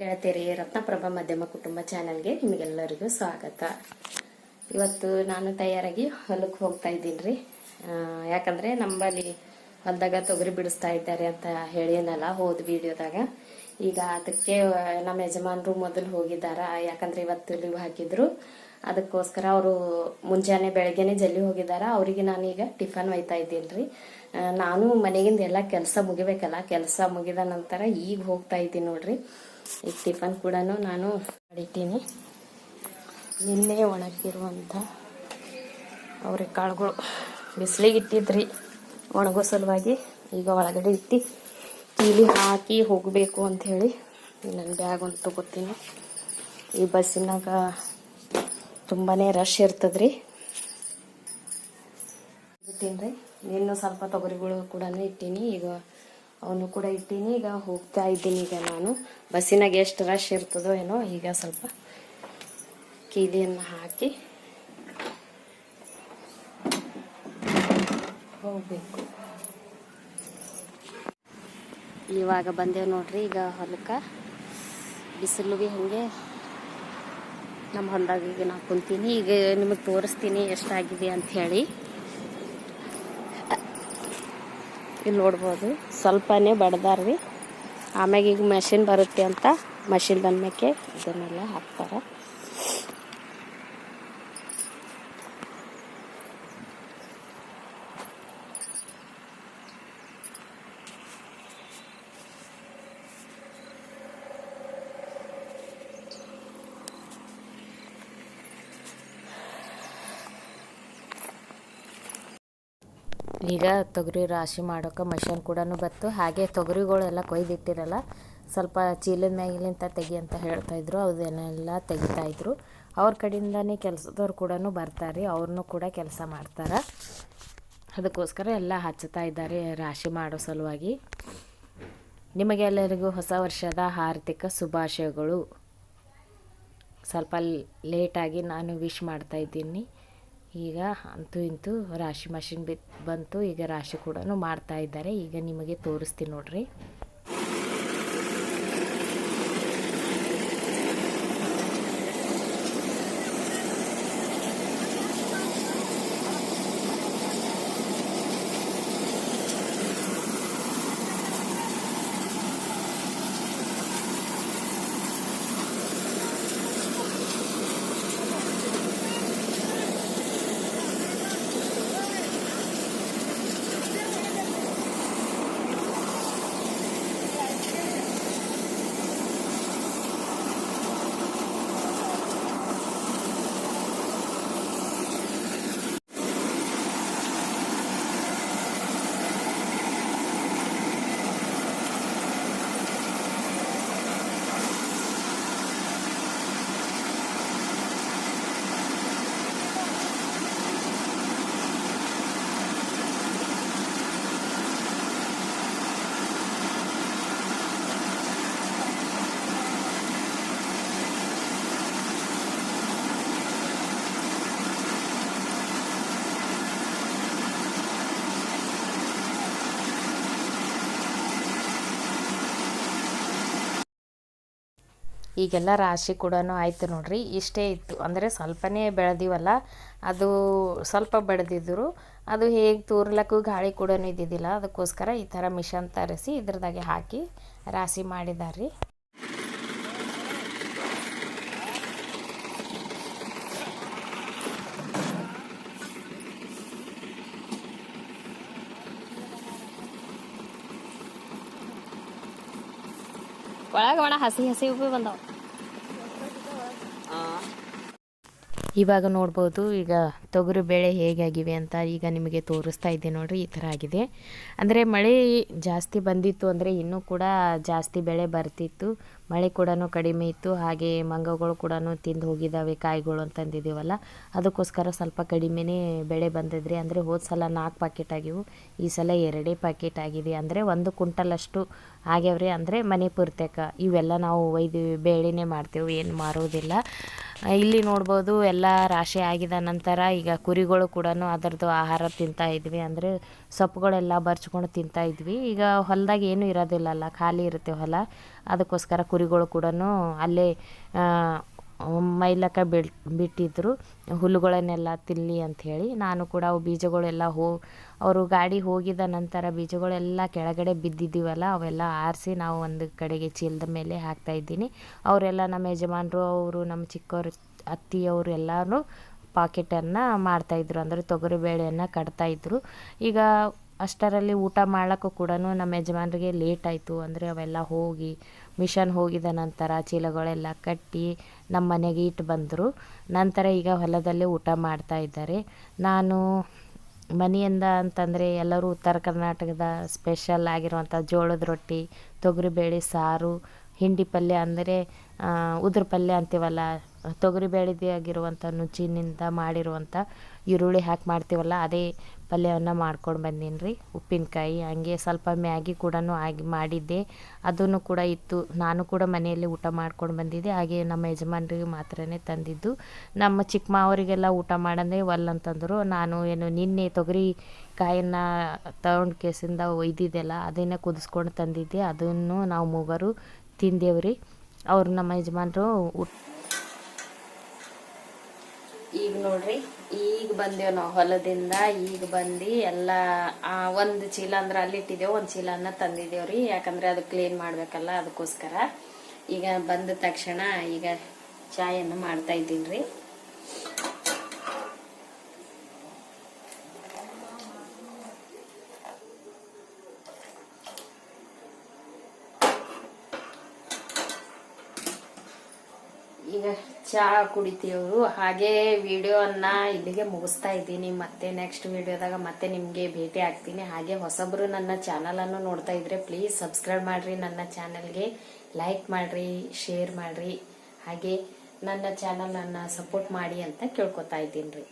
ಗೆಳತಿಯರಿ ರತ್ನಪ್ರಭಾ ಮಧ್ಯಮ ಕುಟುಂಬ ಚಾನಲ್ಗೆ ನಿಮಗೆಲ್ಲರಿಗೂ ಸ್ವಾಗತ. ಇವತ್ತು ನಾನು ತಯಾರಾಗಿ ಹೊಲಕ್ಕೆ ಹೋಗ್ತಾ ಇದ್ದೀನಿ ರೀ ಯಾಕಂದ್ರೆ ನಂಬಲ್ಲಿ ಹೊಲದಾಗ ತೊಗರಿ ಬಿಡಿಸ್ತಾ ಇದ್ದಾರೆ ಅಂತ ಹೇಳಿನಲ್ಲ ಹೋದ ವಿಡಿಯೋದಾಗ. ಈಗ ಅದಕ್ಕೆ ನಮ್ಮ ಯಜಮಾನರು ಮೊದಲು ಹೋಗಿದ್ದಾರ. ಯಾಕಂದ್ರೆ ಇವತ್ತು ಲೀವ್ ಹಾಕಿದ್ರು. ಅದಕ್ಕೋಸ್ಕರ ಅವರು ಮುಂಜಾನೆ ಬೆಳಗ್ಗೆನೆ ಜಲ್ಲಿ ಹೋಗಿದ್ದಾರ. ಅವರಿಗೆ ನಾನೀಗ ಟಿಫನ್ ಒಯ್ತಾ ಇದ್ದೀನಿ ರೀ ನಾನು ಮನೆಗಿಂದ ಎಲ್ಲ ಕೆಲಸ ಮುಗಿಬೇಕಲ್ಲ. ಕೆಲಸ ಮುಗಿದ ನಂತರ ಈಗ ಹೋಗ್ತಾ ಇದ್ದೀನಿ ನೋಡ್ರಿ. ಈಗ ಟಿಫನ್ ಕೂಡ ನಾನು ಮಾಡಿಟ್ಟೀನಿ ನಿನ್ನೆ ಒಣಗಿರುವಂಥ ಅವ್ರಿಗೆ ಕಾಳುಗಳು. ಬಿಸಿಲಿಗೆ ಇಟ್ಟಿದ್ರಿ. ಒಣಗೋ ಸಲುವಾಗಿ ಈಗ ಒಳಗಡೆ ಇಟ್ಟು ಕೀಲಿ ಹಾಕಿ ಹೋಗಬೇಕು ಅಂತ ಹೇಳಿ ನನ್ನ ಬ್ಯಾಗ್ ಒಂದು ತಗೋತೀನಿ. ಈ ಬಸ್ಸಿನಾಗ ತುಂಬಾ ರಶ್ ಇರ್ತದ್ರಿ. ಇಟ್ಟೀನಿ ರೀ ಇನ್ನೂ ಸ್ವಲ್ಪ ತೊಗರಿಗಳು ಕೂಡ ಇಟ್ಟೀನಿ. ಈಗ ಅವನು ಕೂಡ ಇಟ್ಟೀನಿ ಈಗ ಹೋಗ್ತಾ ಇದ್ದೀನಿ ಈಗ ನಾನು. ಬಸ್ಸಿನಾಗ ಎಷ್ಟು ರಶ್ ಇರ್ತದೋ ಏನೋ, ಈಗ ಸ್ವಲ್ಪ ಕೀಲಿಯನ್ನು ಹಾಕಿ ಹೋಗ್ಬೇಕು. ಇವಾಗ ಬಂದೇವು ನೋಡ್ರಿ, ಈಗ ಹೊಲಕ್ಕೆ. ಬಿಸಿಲು ಭೀ ಹಾಗೆ? ನಮ್ಮ ಹೊಲದಾಗ ಈಗ ನಾ ಕುಂತೀನಿ. ಈಗ ನಿಮಗೆ ತೋರಿಸ್ತೀನಿ ಎಷ್ಟಾಗಿದೆ ಅಂತ ಹೇಳಿ. ಇಲ್ಲಿ ನೋಡ್ಬೋದು. ಸ್ವಲ್ಪನೇ ಬಡ್ದಾರ್ರಿ ಆಮ್ಯಾಗ ಈಗ ಮೆಷಿನ್ ಬರುತ್ತೆ ಅಂತ ಮಷಿನ್ ಬಂದ್ಮೇಲೆ ಇದನ್ನೆಲ್ಲ ಹಾಕ್ತಾರೆ. ಈಗ ತೊಗರಿ ರಾಶಿ ಮಾಡೋಕೆ ಮಷಿನ್ ಕೂಡ ಬತ್ತು ಹಾಗೆ ತೊಗರಿಗಳೆಲ್ಲ ಕೊಯ್ದಿಟ್ಟಿರಲ್ಲ, ಸ್ವಲ್ಪ ಚೀಲದ ಮ್ಯಾಗಿಲಿಂತ ತೆಗಿ ಅಂತ ಹೇಳ್ತಾಯಿದ್ರು ಅದನ್ನೆಲ್ಲ ತೆಗಿತಾಯಿದ್ರು ಅವ್ರ ಕಡೆಯಿಂದನೇ ಕೆಲಸದವ್ರು ಕೂಡ ಬರ್ತಾರೆ ಅವ್ರನ್ನೂ ಕೂಡ ಕೆಲಸ ಮಾಡ್ತಾರೆ. ಅದಕ್ಕೋಸ್ಕರ ಎಲ್ಲ ಹಚ್ಚುತ್ತಾ ಇದ್ದಾರೆ ರಾಶಿ ಮಾಡೋ ಸಲುವಾಗಿ. ನಿಮಗೆಲ್ಲರಿಗೂ ಹೊಸ ವರ್ಷದ ಆರ್ಥಿಕ ಶುಭಾಶಯಗಳು. ಸ್ವಲ್ಪ ಲೇಟಾಗಿ ನಾನು ವಿಶ್ ಮಾಡ್ತಾ ಇದ್ದೀನಿ. ಈಗ ಅಂತೂ ಇಂತೂ ರಾಶಿ ಮಷಿನ್ ಬಿ ಬಂತು, ಈಗ ರಾಶಿ ಕೂಡ ಮಾಡ್ತಾ ಇದ್ದಾರೆ. ಈಗ ನಿಮಗೆ ತೋರಿಸ್ತೀನಿ ನೋಡ್ರಿ. ಈಗೆಲ್ಲ ರಾಶಿ ಕೂಡ ಆಯಿತು ನೋಡ್ರಿ. ಇಷ್ಟೇ ಇತ್ತು. ಅಂದರೆ ಸ್ವಲ್ಪನೇ ಬೆಳೆದಿವಲ್ಲ. ಅದು ಸ್ವಲ್ಪ ಬೆಳೆದಿದ್ರು. ಅದು ಹೇಗೆ ತೂರ್ಲಕ್ಕೂ ಗಾಳಿ ಕೂಡ ಇದ್ದಿದ್ದಿಲ್ಲ. ಅದಕ್ಕೋಸ್ಕರ ಈ ಥರ ಮಿಷನ್ ತರಿಸಿ ಇದ್ರದಾಗೆ ಹಾಕಿ ರಾಶಿ ಮಾಡಿದಾರೆ ಒಳಗೆ ಒಣ ಹಸಿ ಹಸಿ ಉಪ್ಪು ಬಂದವು ಇವಾಗ ನೋಡ್ಬೋದು ಈಗ ತೊಗರಿ ಬೇಳೆ ಹೇಗಾಗಿವೆ ಅಂತ ಈಗ ನಿಮಗೆ ತೋರಿಸ್ತಾ ಇದ್ದೆ ನೋಡಿರಿ, ಈ ಥರ ಆಗಿದೆ. ಅಂದರೆ ಮಳೆ ಜಾಸ್ತಿ ಬಂದಿತ್ತು ಅಂದರೆ ಇನ್ನೂ ಕೂಡ ಜಾಸ್ತಿ ಬೆಳೆ ಬರ್ತಿತ್ತು. ಮಳೆ ಕೂಡ ಕಡಿಮೆ ಇತ್ತು, ಹಾಗೆ ಮಂಗಗಳು ಕೂಡ ತಿಂದು ಹೋಗಿದ್ದಾವೆ, ಕಾಯಿಗಳು ಅಂತಂದಿದ್ದೀವಲ್ಲ ಅದಕ್ಕೋಸ್ಕರ ಸ್ವಲ್ಪ ಕಡಿಮೆನೇ ಬೆಳೆ ಬಂದಿದ್ರಿ ಅಂದರೆ ಹೋದ ಸಲ ನಾಲ್ಕು ಪ್ಯಾಕೆಟ್ ಆಗಿವು, ಈ ಸಲ ಎರಡೇ ಪ್ಯಾಕೆಟ್ ಆಗಿದೆ ಅಂದರೆ ಒಂದು ಕುಂಟಲಷ್ಟು ಆಗ್ಯಾವ್ರಿ ಅಂದರೆ ಮನೆ ಪೂರ್ತಕ. ಇವೆಲ್ಲ ನಾವು ಒಯ್ದು ಬೇಳೆನೇ ಮಾಡ್ತೇವೆ, ಏನು ಮಾರೋದಿಲ್ಲ. ಇಲ್ಲಿ ನೋಡ್ಬೋದು ಎಲ್ಲ ರಾಶಿ ಆಗಿದ ನಂತರ ಈಗ ಕುರಿಗಳು ಕೂಡ ಅದರದ್ದು ಆಹಾರ ತಿಂತಾ ಇದ್ವಿ ಅಂದರೆ ಸೊಪ್ಪುಗಳೆಲ್ಲ ಬರ್ಚ್ಕೊಂಡು ತಿಂತಾ ಇದ್ವಿ. ಈಗ ಹೊಲದಾಗ ಏನು ಇರೋದಿಲ್ಲಲ್ಲ ಖಾಲಿ ಇರುತ್ತೆ ಹೊಲ. ಅದಕ್ಕೋಸ್ಕರ ಕುರಿಗಳು ಕೂಡ ಅಲ್ಲೇ ಆ, ಮೈಲಕ್ಕ ಬಿಡ್ ಬಿಟ್ಟಿದ್ರು. ಹುಲ್ಲುಗಳನ್ನೆಲ್ಲ ತಿನ್ನಲಿ ಅಂಥೇಳಿ ನಾನು ಕೂಡ ಅವು ಬೀಜಗಳೆಲ್ಲ ಹೋ ಅವರು ಗಾಡಿ ಹೋಗಿದ ನಂತರ ಬೀಜಗಳೆಲ್ಲ ಕೆಳಗಡೆ ಬಿದ್ದಿದ್ದೀವಲ್ಲ ಅವೆಲ್ಲ ಆರಿಸಿ ನಾವು ಒಂದು ಕಡೆಗೆ ಚೀಲದ ಮೇಲೆ ಹಾಕ್ತಾಯಿದ್ದೀನಿ ಅವರೆಲ್ಲ ನಮ್ಮ ಯಜಮಾನರು ಅವರು ನಮ್ಮ ಚಿಕ್ಕವರು ಅತ್ತಿಯವರು ಎಲ್ಲರೂ ಪಾಕೆಟನ್ನು ಮಾಡ್ತಾಯಿದ್ರು. ಅಂದರೆ ತೊಗರಿಬೇಳೆಯನ್ನು ಕಟ್ತಾಯಿದ್ರು. ಈಗ ಅಷ್ಟರಲ್ಲಿ ಊಟ ಮಾಡೋಕ್ಕೂ ಕೂಡ ನಮ್ಮ ಯಜಮಾನರಿಗೆ ಲೇಟ್ ಆಯಿತು. ಅಂದರೆ ಅವೆಲ್ಲ ಹೋಗಿ ಮಿಷನ್ ಹೋಗಿದ ನಂತರ ಚೀಲಗಳೆಲ್ಲ ಕಟ್ಟಿ ನಮ್ಮ ಮನೆಗೆ ಇಟ್ಟು ಬಂದರು. ನಂತರ ಈಗ ಹೊಲದಲ್ಲೇ ಊಟ ಮಾಡ್ತಾ ಇದ್ದಾರೆ ನಾನು ಮನೆಯಿಂದ ಅಂತಂದರೆ ಎಲ್ಲರೂ ಉತ್ತರ ಕರ್ನಾಟಕದ ಸ್ಪೆಷಲ್ ಆಗಿರುವಂಥ ಜೋಳದ ರೊಟ್ಟಿ ತೊಗರಿಬೇಳೆ ಸಾರು, ಹಿಂಡಿ ಪಲ್ಯ ಅಂದರೆ ಉದ್ರ ಪಲ್ಯ ಅಂತೀವಲ್ಲ ತೊಗರಿಬೇಳೆದೇ ಆಗಿರುವಂಥ ನುಚ್ಚಿನಿಂದ ಮಾಡಿರುವಂಥ ಈರುಳ್ಳಿ ಹಾಕಿ ಮಾಡ್ತೀವಲ್ಲ, ಅದೇ ಪಲ್ಯವನ್ನು ಮಾಡ್ಕೊಂಡು ಬಂದೀನಿ ರೀ ಉಪ್ಪಿನಕಾಯಿ ಹಂಗೆ ಸ್ವಲ್ಪ ಮ್ಯಾಗಿ ಕೂಡ ಆಗಿ ಮಾಡಿದ್ದೆ. ಅದನ್ನು ಕೂಡ ಇತ್ತು. ನಾನು ಕೂಡ ಮನೆಯಲ್ಲಿ ಊಟ ಮಾಡ್ಕೊಂಡು ಬಂದಿದ್ದೆ. ಹಾಗೆ ನಮ್ಮ ಯಜಮಾನ್ರಿಗೆ ಮಾತ್ರನೇ ತಂದಿದ್ದು. ನಮ್ಮ ಚಿಕ್ಕಮ್ಮ ಅವರಿಗೆಲ್ಲ ಊಟ ಮಾಡಂದ್ರೆ ಒಲ್ಲ ಅಂತಂದರು. ನಾನು ಏನು ನಿನ್ನೆ ತೊಗರಿ ಕಾಯನ್ನು ತಗೊಂಡು ಕೇಸಿಂದ ಒಯ್ದಿದ್ದೆಲ್ಲ, ಅದನ್ನೇ ಕುದಿಸ್ಕೊಂಡು ತಂದಿದ್ದೆ. ಅದನ್ನು ನಾವು ಮೂವರು ತಿಂದೇವ್ರಿ. ಅವ್ರು ನಮ್ಮ ಯಜಮಾನರು ಊಟ ಈಗ ನೋಡ್ರಿ, ಈಗ ಬಂದೇವ್ ನಾವು ಹೊಲದಿಂದ, ಈಗ ಬಂದು ಎಲ್ಲ ಒಂದು ಚೀಲ ಅಂದ್ರೆ ಅಲ್ಲಿ ಇಟ್ಟಿದ್ದೇವೆ, ಒಂದು ಚೀಲನ ತಂದಿದ್ದೇವ್ರಿ. ಯಾಕಂದ್ರೆ ಅದು ಕ್ಲೀನ್ ಮಾಡ್ಬೇಕಲ್ಲ ಅದಕ್ಕೋಸ್ಕರ. ಈಗ ಬಂದ ತಕ್ಷಣ ಈಗ ಚಾಯನ್ನು ಮಾಡ್ತಾ ಇದ್ದೀನಿ ರೀ ಈಗ ಚಹಾ ಕುಡಿತೀವ್ರು. ಹಾಗೆ ವಿಡಿಯೋನ ಇಲ್ಲಿಗೆ ಮುಗಿಸ್ತಾ ಇದ್ದೀನಿ. ಮತ್ತೆ ನೆಕ್ಸ್ಟ್ ವಿಡಿಯೋದಾಗ ಮತ್ತೆ ನಿಮಗೆ ಭೇಟಿ ಆಗ್ತೀನಿ. ಹಾಗೆ ಹೊಸಬ್ರು ನನ್ನ ಚಾನಲನ್ನು ನೋಡ್ತಾ ಇದ್ರೆ ಪ್ಲೀಸ್ ಸಬ್ಸ್ಕ್ರೈಬ್ ಮಾಡ್ರಿ ನನ್ನ ಚಾನಲ್ಗೆ ಲೈಕ್ ಮಾಡ್ರಿ ಶೇರ್ ಮಾಡ್ರಿ. ಹಾಗೆ ನನ್ನ ಚಾನಲನ್ನು ಸಪೋರ್ಟ್ ಮಾಡಿ ಅಂತ ಕೇಳ್ಕೊತಾ ಇದ್ದೀನಿ ರೀ.